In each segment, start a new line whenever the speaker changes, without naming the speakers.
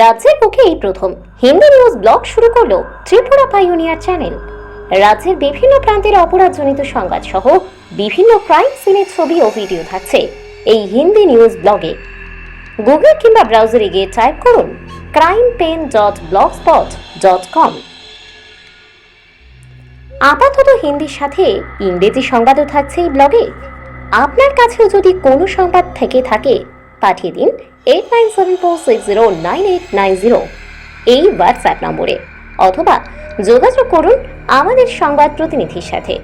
রাজ্যের বুকে এই প্রথম। হিন্দি নিউজ ব্লগ শুরু করল ত্রিপুরা পাইওনিয়ার চ্যানেল। রাজ্যের বিভিন্ন প্রান্তের অপরাধজনিত সংবাদ সহ বিভিন্ন ক্রাইম সিনের ছবি ও ভিডিও থাকছে এই হিন্দি নিউজ ব্লগে। গুগল কিংবা ব্রাউজারে গিয়ে টাইপ করুন crime pen dot blogspot dot com আপাতত হিন্দির সাথে ইংরেজি সংবাদও থাকছে এই ব্লগে। আপনার কাছেও যদি কোনো সংবাদ থেকে থাকে, পাঠিয়ে দিন eight nine seven four six zero nine eight nine zero এই হোয়াটসঅ্যাপ নম্বরে অথবা যোগাযোগ করুন আমাদের সংবাদ প্রতিনিধির সাথে।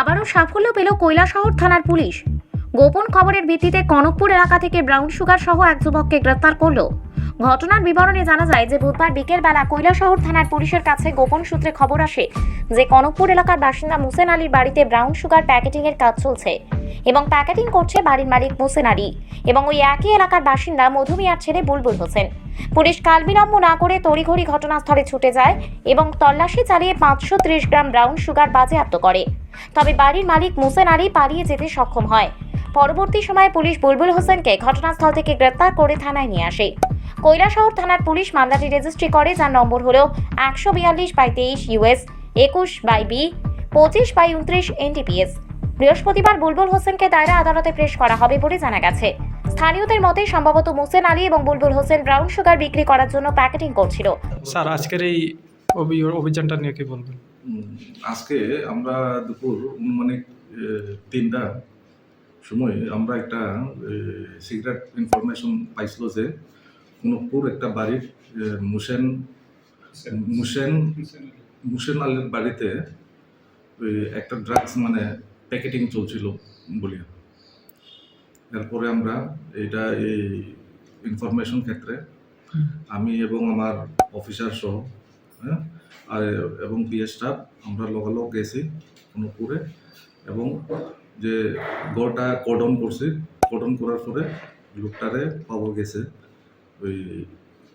আবারও সাফল্য পেল কৈলাসহর থানার পুলিশ। গোপন খবরের ভিত্তিতে কনকপুর এলাকা থেকে ব্রাউন সুগার সহ এক যুবককে গ্রেপ্তার করল। ঘটনার বিবরণে জানা যায় যে বুধবার বিকেল বেলা কৈলাসহর থানার পুলিশের কাছে গোপন সূত্রে খবর আসে যে কনকপুর এলাকার বাসিন্দা মুসেন আলীর বাড়িতে ব্রাউন সুগার প্যাকেটিং এর কাজ চলছে এবং প্যাকেটিং করছে বাড়ির মালিক মুসেন আলী এবং ওই একই এলাকার বাসিন্দা মধুমিয়ার ছেলে বুলবুল হোসেন। পুলিশ কালবিলম্ব না করে তড়িঘড়ি ঘটনাস্থলে ছুটে যায় এবং তল্লাশি চালিয়ে পাঁচশো ত্রিশ গ্রাম ব্রাউন সুগার বাজেয়াপ্ত করে। তবে বাড়ির মালিক মুসেন আলী পালিয়ে যেতে সক্ষম হয়। পরবর্তী সময়ে পুলিশ বুলবুল হোসেনকে ঘটনাস্থল থেকে গ্রেপ্তার করে থানায় নিয়ে আসে। কৈলাসহর থানার পুলিশ মামলাটি রেজিস্ট্রি করে যার নম্বর হল একশো বিয়াল্লিশ বাই তেইশ ইউএস একুশ বাই বি পঁচিশ বাই উনত্রিশ এনটিপিএস। বৃহস্পতিবার বুলবুল হোসেনকে দায়রা আদালতে পেশ করা হবে বলে জানা গেছে। স্থানীয়দের মতে সম্ভবত মোসেন আলী এবং বুলবুল হোসেন ব্রাউন সুগার বিক্রি করার জন্য প্যাকেটিং করছিল।
স্যার আজকের এই অভিযানটা নিয়ে কি বলবেন?
আজকে আমরা দুপুর অনুমানিক তিনটা সময় আমরা একটা সিক্রেট ইনফরমেশন পাইছিল যে কনকপুর একটা বাড়ির মুসেন মুসেন মুসেন আলীর বাড়িতে ওই একটা ড্রাগস মানে প্যাকেটিং চলছিল বলিয়া। এরপরে আমরা এটা এই ইনফরমেশন ক্ষেত্রে আমি এবং আমার অফিসার সহ হ্যাঁ আর এবং বিএ স্টাফ আমরা লগালগ গেছি অনুপুরে এবং যে গড়টা কর্ডন করছি কর্ডন করার পরে লোকটারে পাওয়া গেছে। ওই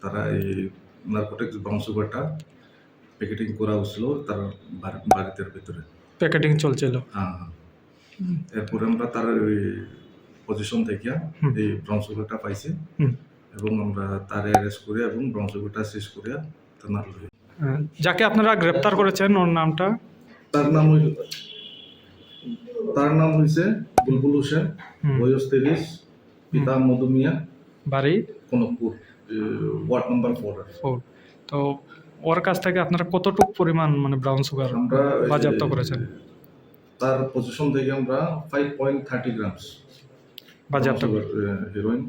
তারা এই নার্কোটিক্স বাউন্সুগারটা প্যাকেটিং করা হয়েছিল তার বাড়ি- বাড়িতে ভিতরে।
প্যাকেটিং চলছিল।
হ্যাঁ হ্যাঁ। এরপরে আমরা তার ওই পজিশন থেকে। এই ব্রাউন্সুগারটা পাইছি। এবং আমরা তার অ্যারেস্ট করে এবং ব্রাউন্সুগারটা শেষ করে থানার লই
যাকে আপনারা গ্রেপ্তার করেছেন ওর নামটা?
তার নাম হইল তার নাম হইছে বুলবুল হোসেন বয়স তিরিশ পিতা মধুমিয়া
বাড়ি?
ওয়ার্ড নাম্বার ফোর
ফোর তো ওর কাছ থেকে আপনারা কতটুক পরিমাণ মানে ব্রাউন সুগার
আমরা
বাজেয়াপ্ত করেছেন?
তার পজিশন থেকে আমরা ফাইভ পয়েন্ট থার্টি গ্রামস
বাজেয়াপ্ত
হিরোইন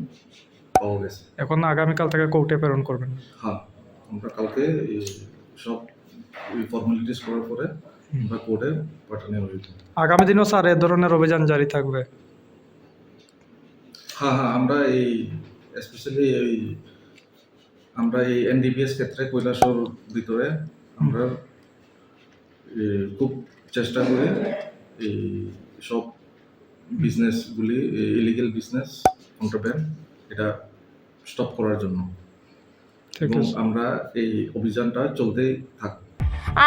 পাওয়া গেছে।
এখন আগামীকাল থেকে কোর্টে প্রেরণ করবেন।
হ্যাঁ আমরা কালকে সব ফর্মালিটিস করার পরে আমরা কোর্টে পাঠানো হইব
আগামী দিনও স্যার এ ধরনের অভিযান জারি থাকবে?
হ্যাঁ হ্যাঁ আমরা এই স্পেশালি এই আমরা এই এনডিপিএস ক্ষেত্রে কৈলাসর ভিতরে আমরা খুব চেষ্টা করি এই সব বিজনেসগুলি ইলিগেল বিজনেস কন্ট্রাব্যান্ড এটা স্টপ করার জন্য। এবং আমরা এই অভিযানটা চলতেই থাক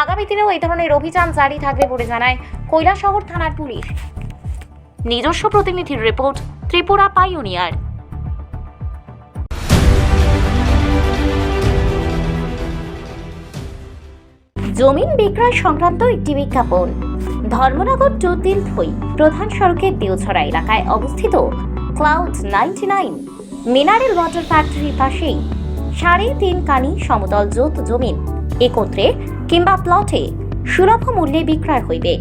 আগামী দিনেও এই ধরনের অভিযান জারি থাকবে বলে জানায় কৈলাসহর থানার পুলিশ। নিজস্ব প্রতিনিধির রিপোর্ট ত্রিপুরা পাইওনিয়ার।
জমিন বিক্রয় সংক্রান্ত একটি বিজ্ঞাপন। ধর্মনগর টুদিল থই প্রধান সড়কের দেওছড়া এলাকায় অবস্থিত cloud ninety nine. Mineral water ফ্যাক্টরির পাশেই সাড়ে তিন কানি সমতল জোত জমিন। একত্রে কিংবা প্লটে সুলভ মূল্যে বিক্রয় হইবে।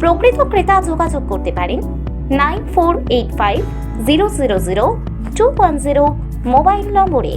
প্রকৃত ক্রেতা যোগাযোগ করতে পারেন nine four eight five zero zero zero two one zero mobile নম্বরে।